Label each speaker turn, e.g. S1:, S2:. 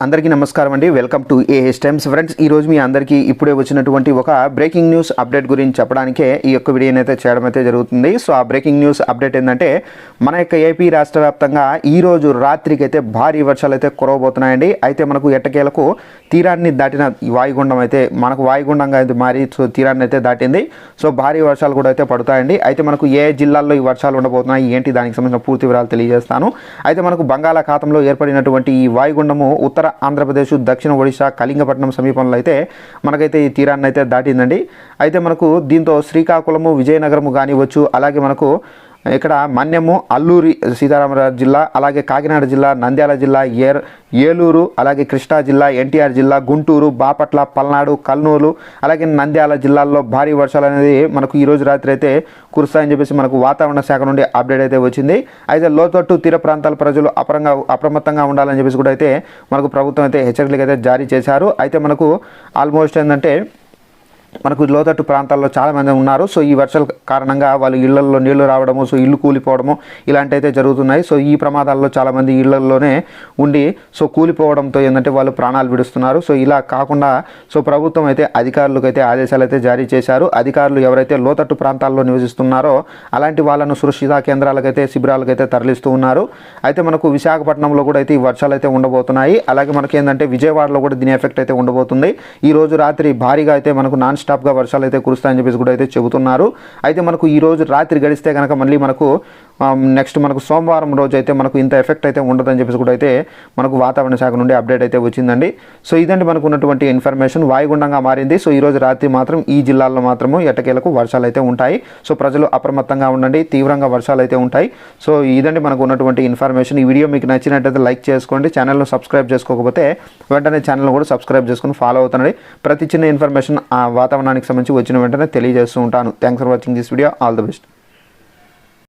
S1: అందరికీ నమస్కారం అండి. Welcome to A H Times friends. ఈ రోజు మీ అందరికీ ఇప్పుడే వచ్చినటువంటి ఒక బ్రేకింగ్ న్యూస్ అప్డేట్ గురించి చెప్పడానికే ఈ యొక్క వీడియోని అయితే చేయడం అయితే జరుగుతుంది. సో ఆ బ్రేకింగ్ న్యూస్ అప్డేట్ ఏంటంటే మన యొక్క ఏపీ రాష్ట్ర వ్యాప్తంగా ఈ రోజు రాత్రికి అయితే భారీ వర్షాలు అయితే కురవబోతున్నాయండి. అయితే మనకు ఎట్టకేలకు తీరాన్ని దాటిన వాయుగుండం అయితే మనకు వాయుగుండంగా అయితే మారి సో తీరాన్ని అయితే దాటింది. సో భారీ వర్షాలు కూడా అయితే పడతాయండి. అయితే మనకు ఏ జిల్లాల్లో ఈ వర్షాలు ఉండబోతున్నాయి ఏంటి దానికి సంబంధించిన పూర్తి వివరాలు తెలియజేస్తాను. అయితే మనకు బంగాళాఖాతంలో ఏర్పడినటువంటి ఈ వాయుగుండము ఉత్తర ఉత్తర ఆంధ్రప్రదేశ్ దక్షిణ ఒడిశా కళింగపట్నం సమీపంలో అయితే మనకైతే ఈ తీరాన్ని అయితే దాటిందండి. అయితే మనకు దీంతో శ్రీకాకుళము విజయనగరము కానివచ్చు అలాగే మనకు ఇక్కడ మన్యము అల్లూరి సీతారామరాజు జిల్లా అలాగే కాకినాడ జిల్లా నంద్యాల జిల్లా ఏర్ ఏలూరు అలాగే కృష్ణా జిల్లా ఎన్టీఆర్ జిల్లా గుంటూరు బాపట్ల పల్నాడు కర్నూలు అలాగే నంద్యాల జిల్లాల్లో భారీ వర్షాలు అనేది మనకు ఈరోజు రాత్రి అయితే కురుస్తాయని చెప్పేసి మనకు వాతావరణ శాఖ నుండి అప్డేట్ అయితే వచ్చింది. అయితే లోతట్టు తీర ప్రాంతాల ప్రజలు అపరంగా అప్రమత్తంగా ఉండాలని చెప్పేసి కూడా అయితే మనకు ప్రభుత్వం అయితే హెచ్చరికలు అయితే జారీ చేశారు. అయితే మనకు ఆల్మోస్ట్ ఏంటంటే మనకు లోతట్టు ప్రాంతాల్లో చాలామంది ఉన్నారు. సో ఈ వర్షాల కారణంగా వాళ్ళు ఇళ్ళలో నీళ్ళు రావడము సో ఇల్లు కూలిపోవడము ఇలాంటి అయితే జరుగుతున్నాయి. సో ఈ ప్రమాదాల్లో చాలామంది ఇళ్ళలోనే ఉండి సో కూలిపోవడంతో ఏంటంటే వాళ్ళు ప్రాణాలు విడుస్తున్నారు. సో ఇలా కాకుండా సో ప్రభుత్వం అయితే అధికారులకు అయితే ఆదేశాలు అయితే జారీ చేశారు. అధికారులు ఎవరైతే లోతట్టు ప్రాంతాల్లో నివసిస్తున్నారో అలాంటి వాళ్ళను సురక్షిత కేంద్రాలకైతే శిబిరాలకైతే తరలిస్తూ ఉన్నారు. అయితే మనకు విశాఖపట్నంలో కూడా అయితే ఈ వర్షాలు అయితే ఉండబోతున్నాయి. అలాగే మనకి ఏంటంటే విజయవాడలో కూడా దీని ఎఫెక్ట్ అయితే ఉండబోతుంది. ఈ రోజు రాత్రి భారీగా అయితే మనకు నాన్ స్టాప్గా వర్షాలు అయితే కురుస్తాయని చెప్పేసి కూడా అయితే చెబుతున్నారు. అయితే మనకు ఈ రోజు రాత్రి గడిస్తే కనుక మళ్ళీ మనకు నెక్స్ట్ మనకు సోమవారం రోజు అయితే మనకు ఇంత ఎఫెక్ట్ అయితే ఉండదని చెప్పేసి కూడా అయితే మనకు వాతావరణ శాఖ నుండి అప్డేట్ అయితే వచ్చిందండి. సో ఇదండి మనకు ఉన్నటువంటి ఇన్ఫర్మేషన్ వాయుగుండంగా మారింది. సో ఈ రోజు రాత్రి మాత్రం ఈ జిల్లాల్లో మాత్రము ఎట్టకేలకు వర్షాలు అయితే ఉంటాయి. సో ప్రజలు అప్రమత్తంగా ఉండండి. తీవ్రంగా వర్షాలు అయితే ఉంటాయి. సో ఇదండి మనకు ఉన్నటువంటి ఇన్ఫర్మేషన్ ఈ వీడియో మీకు నచ్చినట్టయితే లైక్ చేసుకోండి. ఛానల్ను సబ్స్క్రైబ్ చేసుకోకపోతే వెంటనే ఛానల్ కూడా సబ్స్క్రైబ్ చేసుకుని ఫాలో అవుతుండండి. ప్రతి చిన్న ఇన్ఫర్మేషన్ ఆ వాతావరణానికి సంబంధించి వచ్చిన వెంటనే తెలియజేస్తూ ఉంటాను. Thanks for watching this video all the best